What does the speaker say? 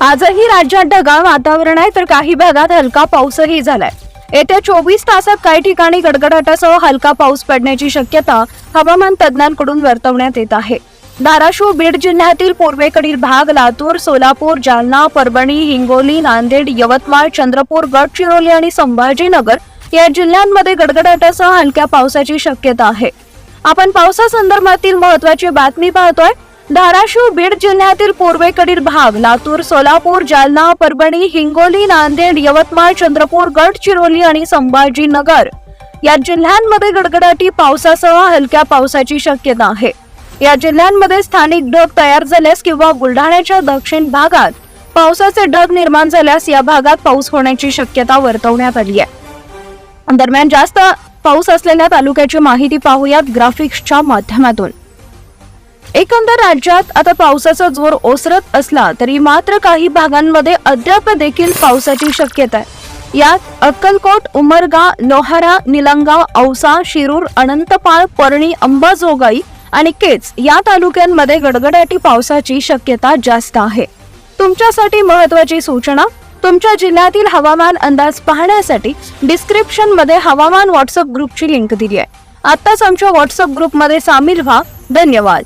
आजही राज्यात ढगाळ वातावरण आहे तर काही भागात हलका पाऊसही झालाय. येत्या चोवीस तासात काही ठिकाणी गडगडाटासह हलका पाऊस पडण्याची शक्यता हवामान तज्ज्ञांकडून वर्तवण्यात येत आहे. धाराशिव बीड जिल्ह्यातील पूर्वेकडील भाग लातूर सोलापूर जालना परभणी हिंगोली नांदेड यवतमाळ चंद्रपूर गडचिरोली आणि संभाजीनगर या जिल्ह्यांमध्ये गडगडाटासह हलक्या पावसाची शक्यता आहे. आपण पावसासंदर्भातील महत्वाची बातमी पाहतोय. धाराशिव बीड जिल्ह्यातील पूर्वेकडील भाग लातूर सोलापूर जालना परभणी हिंगोली नांदेड यवतमाळ चंद्रपूर गडचिरोली आणि संभाजीनगर या जिल्ह्यांमध्ये गडगडाटी पावसासह हलक्या पावसाची शक्यता आहे. या जिल्ह्यांमध्ये स्थानिक ढग तयार झाल्यास किंवा बुलढाण्याच्या दक्षिण भागात पावसाचे ढग निर्माण झाल्यास या भागात पाऊस होण्याची शक्यता वर्तवण्यात आली आहे. दरम्यान जास्त पाऊस असलेल्या तालुक्याची माहिती पाहूयात ग्राफिक्सच्या माध्यमातून. एकंदर राज्यात आता पावसाचा जोर ओसरत असला तरी मात्र काही भागांमध्ये अद्याप देखील पावसाची शक्यता आहे. यात अक्कलकोट उमरगा लोहारा निलंगा औसा शिरूर अनंतपाळ परणी अंबाजोगाई आणि केच या तालुक्यांमध्ये गडगडाटी पावसाची शक्यता जास्त आहे. तुमच्यासाठी महत्वाची सूचना तुमच्या जिल्ह्यातील हवामान अंदाज पाहण्यासाठी डिस्क्रिप्शनमध्ये हवामान व्हॉट्सअप ग्रुपची लिंक दिली आहे. आताच आमच्या व्हॉट्सअप ग्रुपमध्ये सामील व्हा. धन्यवाद.